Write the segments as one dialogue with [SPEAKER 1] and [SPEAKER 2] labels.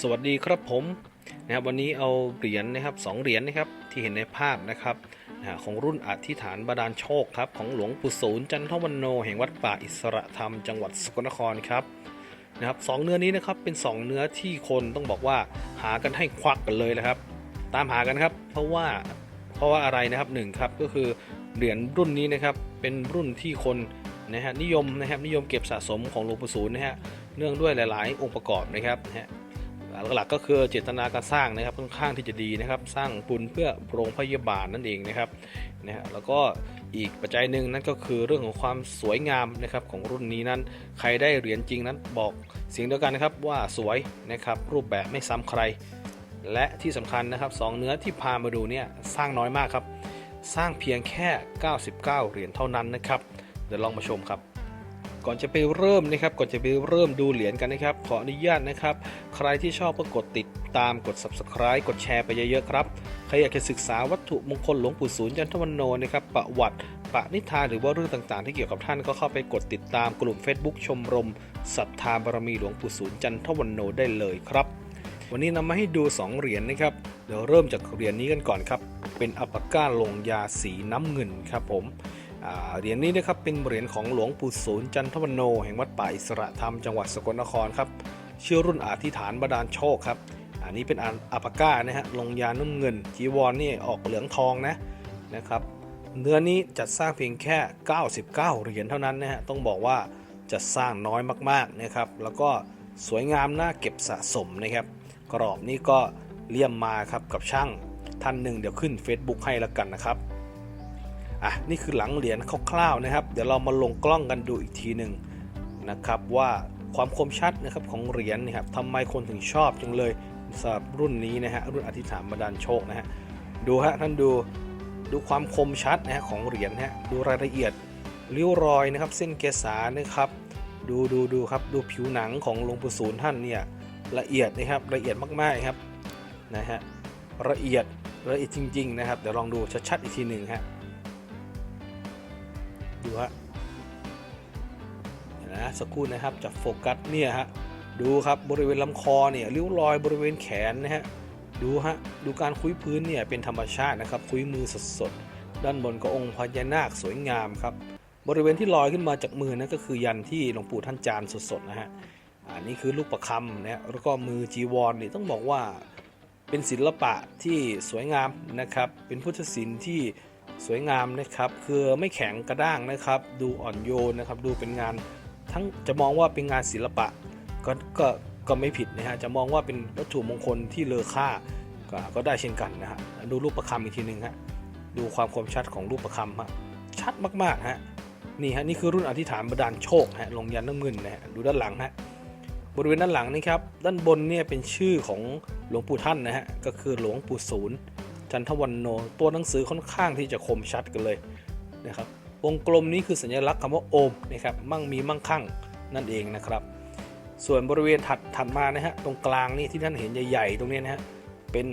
[SPEAKER 1] สวัสดีครับผมนะครับวันนี้เอาเหรียญนะครับสองเหรียญนะครับที่เห็นในภาพนะครับนะของรุ่นอธิษฐานบาดาลโชคครับของหลวงปู่ศูนย์จันทวันโน แห่งวัดป่าอิสระธรรมจังหวัดสกลนครครับนะครับสองเนื้อนี้นะครับเป็นสองเนื้อที่คนต้องบอกว่าหากันให้ควักกันเลยนะครับ ตามหากันครับ เพราะว่าเพราะว่าอะไรนะครับหนึ่งครับก็คือเหรียญรุ่นนี้นะครับเป็นรุ่นที่คนนะฮะนิยมนะครับนิยมเก็บสะสมของหลวงปู่ศูนย์นะฮะเนื่องด้วยหลาย ๆ องค์ประกอบนะครับนะฮะ หลักๆก็คือเจตนาการสร้างนะครับค่อนข้างที่จะดีนะครับ สร้างบุญเพื่อโรงพยาบาลนั่นเองนะครับนะฮะแล้วก็อีกปัจจัยหนึ่งนั่นก็คือเรื่องของความสวยงามนะครับของรุ่นนี้นั้น ใครได้เหรียญจริงนั้นบอกเสียงเดียวกันนะครับว่าสวยนะครับรูปแบบไม่ซ้ำใคร และที่สำคัญนะครับสองเนื้อที่พามาดูเนี่ยสร้างน้อยมากครับ สร้างเพียงแค่ 99 เหรียญเท่านั้นนะครับเดี๋ยวลองมาชมครับ ก่อนจะไปเริ่มนะครับ ก่อนจะไปเริ่มดูเหรียญกันนะครับ ขออนุญาตนะครับ ใครที่ชอบก็กดติดตามกด subscribe กดแชร์ไปเยอะๆครับใครอยากจะศึกษาวัตถุมงคลหลวงปู่ศูนย์จันทวันโนนะครับประวัติปณิธานหรือว่าเรื่องต่างๆ ที่เกี่ยวกับท่านก็เข้าไปกดติดตามกลุ่ม Facebook ชมรมศรัทธาบารมีหลวงปู่ศูนย์จันทวันโนได้เลยครับวันนี้นำมาให้ดู 2 เหรียญนะครับ เดี๋ยวเริ่มจากเหรียญนี้กันก่อนครับ เป็นอัปปก้าลงยาสีน้ำเงินครับผมอ่า เหรียญนี้นะครับเป็นเหรียญของหลวงปู่ศูนย์จันทวโน แห่งวัดป่าอิสระธรรมจังหวัดสกลนครครับชื่อรุ่นอธิษฐานบาดาลโชคครับ อันนี้เป็นอัปปะก้านะฮะลงยาน้ำเงินจีวรนี่ออกเหลืองทองนะนะครับเนื้อนี้จัดสร้างเพียงแค่ 99 เหรียญเท่านั้นนะฮะต้องบอกว่าจัดสร้างน้อยมากๆนะครับ แล้วก็สวยงามน่าเก็บสะสมนะครับ กรอบนี้ก็เลี่ยมมาครับกับช่างท่านหนึ่งเดี๋ยวขึ้น Facebook ให้แล้วกันนะครับ อะนี่คือหลังเหรียญคร่าวๆนะครับ เดี๋ยวเรามาลงกล้องกันดูอีกทีหนึ่งนะครับว่าความคมชัดนะครับของเหรียญนะครับทำไมคนถึงชอบจังเลยสำหรับรุ่นนี้นะฮะรุ่นอธิษฐานบันดาลโชคนะฮะดูฮะท่านดูดูความคมชัดนะฮะของเหรียญฮะดูรายละเอียดริ้วรอยนะครับ เส้นเกษานะครับ ดูดูดูครับดูผิวหนังของหลวงปู่ศูนย์ท่านเนี่ยละเอียดนะครับละเอียดมากๆครับนะฮะละเอียดละเอียดจริง ๆ นะครับ เดี๋ยวลองดูชัดๆอีกทีหนึ่งฮะ ดูฮะเห็นะสักครู่นะครับจากโฟกัสเนี่ยฮะดูครับบริเวณลำคอเนี่ยริ้วรอยบริเวณแขนนะฮะดูฮะดูการคุยพื้นเนี่ยเป็นธรรมชาตินะครับคุยมือสดๆด้านบนก็องค์พญานาคสวยงามครับบริเวณที่ลอยขึ้นมาจากมือนั่นก็คือยันที่หลวงปู่ท่านจานสดๆนะฮะอันนี้คือลูกประคำนะฮะแล้วก็มือจีวรนี่ต้องบอกว่าเป็นศิลปะที่สวยงามนะครับเป็นพุทธศิลป์ที่ สวยงามนะครับคือไม่แข็งกระด้างนะครับ ดูอ่อนโยนนะครับ ดูเป็นงานทั้งจะมองว่าเป็นงานศิลปะก็ก็ก็ไม่ผิดนะฮะจะมองว่าเป็นวัตถุมงคลที่เลอค่าก็ก็ได้เช่นกันนะฮะดูรูปประคำอีกทีหนึ่งฮะดูความคมชัดของรูปประคำฮะชัดมากๆฮะนี่ฮะนี่คือรุ่นอธิษฐานบดาลโชคฮะลงยันน้ำเงินนะฮะดูด้านหลังฮะบริเวณด้านหลังนี่ครับด้านบนเนี่ยเป็นชื่อของหลวงปู่ท่านนะฮะก็คือหลวงปู่ศูนย์ จันทวันโน ตัวหนังสือค่อนข้างที่จะคมชัดกันเลยนะครับวงกลมนี้คือสัญลักษณ์คำว่าโอมนะครับมั่งมีมั่งคั่งนั่นเองนะครับ ส่วนบริเวณถัดถัดมานะฮะตรงกลางนี่ที่ท่านเห็นใหญ่ๆ ตรงนี้นะฮะเป็น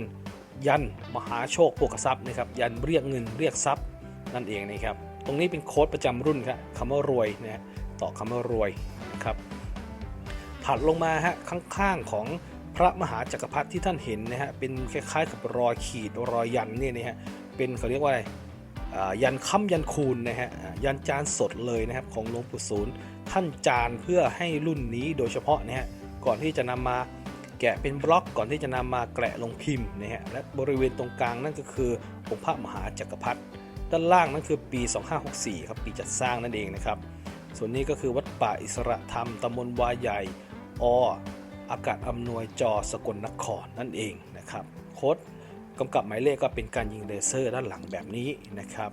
[SPEAKER 1] ยันมหาโชคโภคทรัพย์นะครับยันเรียกเงินเรียกทรัพย์นั่นเองนะครับตรงนี้เป็นโค้ดประจำรุ่นครับคำว่ารวยนะฮะต่อคำว่ารวยนะครับถัดลงมาฮะข้างๆของ พระมหาจักรพรรดิที่ท่านเห็นนะฮะเป็นคล้ายๆกับรอยขีดรอยยันเนี่ยนะฮะเป็นเขาเรียกว่าอะไรอ่ายันค้ำยันคูณนะฮะยันจานสดเลยนะครับของหลวงปู่ศูนย์ท่านจานเพื่อให้รุ่นนี้โดยเฉพาะนะฮะก่อนที่จะนำมาแกะเป็นบล็อกก่อนที่จะนำมาแกะลงพิมพ์นะฮะและบริเวณตรงกลางนั่นก็คือองค์พระมหาจักรพรรดิด้านล่างนั่นคือปี 2564ครับปีจัดสร้างนั่นเองนะครับส่วนนี้ก็คือวัดป่าอิสระธรรมตำบลวาใหญ่อ อากาศอำนวยจอสกลนครนั่นเองนะครับโค้ดกำกับหมายเลขก็เป็นการยิงเลเซอร์ด้านหลังแบบนี้นะครับ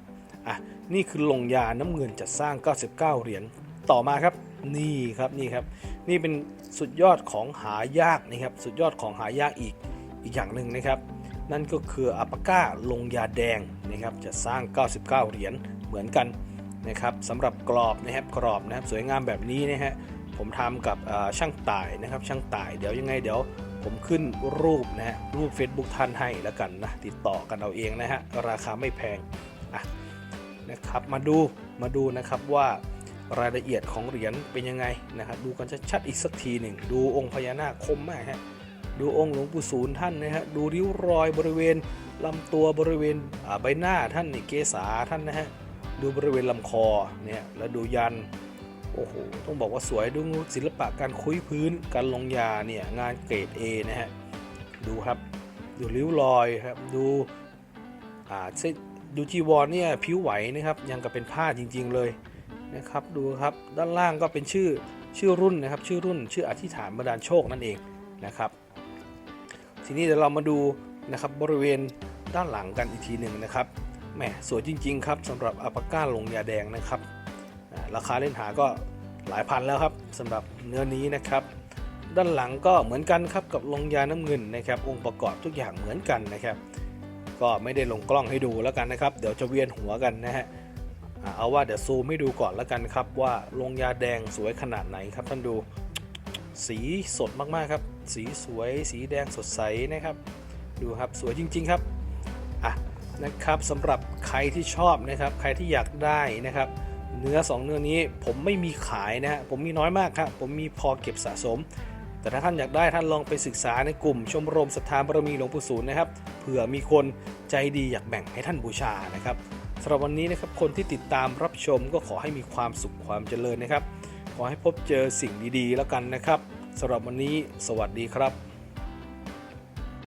[SPEAKER 1] อะนี่คือลงยาน้ำเงินจัดสร้าง 99 เหรียญต่อมาครับนี่ครับนี่ครับ นี่เป็นสุดยอดของหายากนะครับสุดยอดของหายากอีกอีกอย่างหนึ่งนะครับ นั่นก็คืออัปก้าลงยาแดงนะครับจะสร้าง 99 เหรียญเหมือนกันนะครับสำหรับกรอบนะครับกรอบนะครับสวยงามแบบนี้นะฮะ ผมทำกับช่างต่ายนะครับ ช่างต่ายเดี๋ยวยังไงเดี๋ยวผมขึ้นรูปนะฮะรูป Facebook ท่านให้แล้วกันนะติดต่อกันเอาเองนะฮะราคาไม่แพงอะนะครับมาดูมาดูนะครับว่ารายละเอียดของเหรียญเป็นยังไงนะครับดูกันชัดๆอีกสักทีหนึ่งดูองค์พญานาคคมมากฮะดูองค์หลวงปู่ศูนย์ท่านนะฮะดูริ้วรอยบริเวณลำตัวบริเวณใบหน้าท่านนี่เกษาท่านนะฮะดูบริเวณลำคอเนี่ยแล้วดูยัน โอ้โห ต้องบอกว่าสวยดูศิลปะการคุยพื้น การลงยาเนี่ยงานเกรด A นะฮะ ดูครับ ดูริ้วรอยครับ ดูอ่าเดูจีวรเนี่ยผิวไหวนะครับ ยังกับเป็นผ้าจริง ๆเลยนะครับ ดูครับ ด้านล่างก็เป็นชื่อชื่อรุ่นนะครับ ชื่อรุ่น ชื่ออธิษฐานบันดาลโชคนั่นเองนะครับ ทีนี้เดี๋ยวเรามาดูนะครับบริเวณด้านหลังกันอีกทีหนึ่งนะครับ แหมสวยจริง ๆ ครับสำหรับอัปาก้าลงยาแดงนะครับ ราคาเล่นหาก็หลายพันแล้วครับสำหรับเนื้อนี้นะครับ ด้านหลังก็เหมือนกันครับกับลงยาน้ำเงินนะครับ องค์ประกอบทุกอย่างเหมือนกันนะครับ ก็ไม่ได้ลงกล้องให้ดูแล้วกันนะครับ เดี๋ยวจะเวียนหัวกันนะฮะเอาว่าเดี๋ยวซูมให้ดูก่อนแล้วกันครับ ว่าลงยาแดงสวยขนาดไหนครับท่านดูสีสดมากๆครับ สีสวยสีแดงสดใสนะครับ ดูครับสวยจริง ๆครับอะนะครับสำหรับใครที่ชอบนะครับ ใครที่อยากได้นะครับ เนื้อ 2 เนื้อนี้ผมไม่มีขายนะฮะผมมีน้อยมากครับผมมีพอเก็บสะสม แต่ถ้าท่านอยากได้ท่านลองไปศึกษาในกลุ่ม ชมรมศรัทธาบารมีหลวงปู่ศูนย์นะครับเผื่อมีคนใจดีอยากแบ่งให้ท่านบูชานะครับสำหรับวันนี้นะครับคนที่ติดตามรับชมก็ขอให้มีความสุขความเจริญนะครับ ขอให้พบเจอสิ่งดีๆ แล้วกันนะครับสำหรับวันนี้ สวัสดีครับ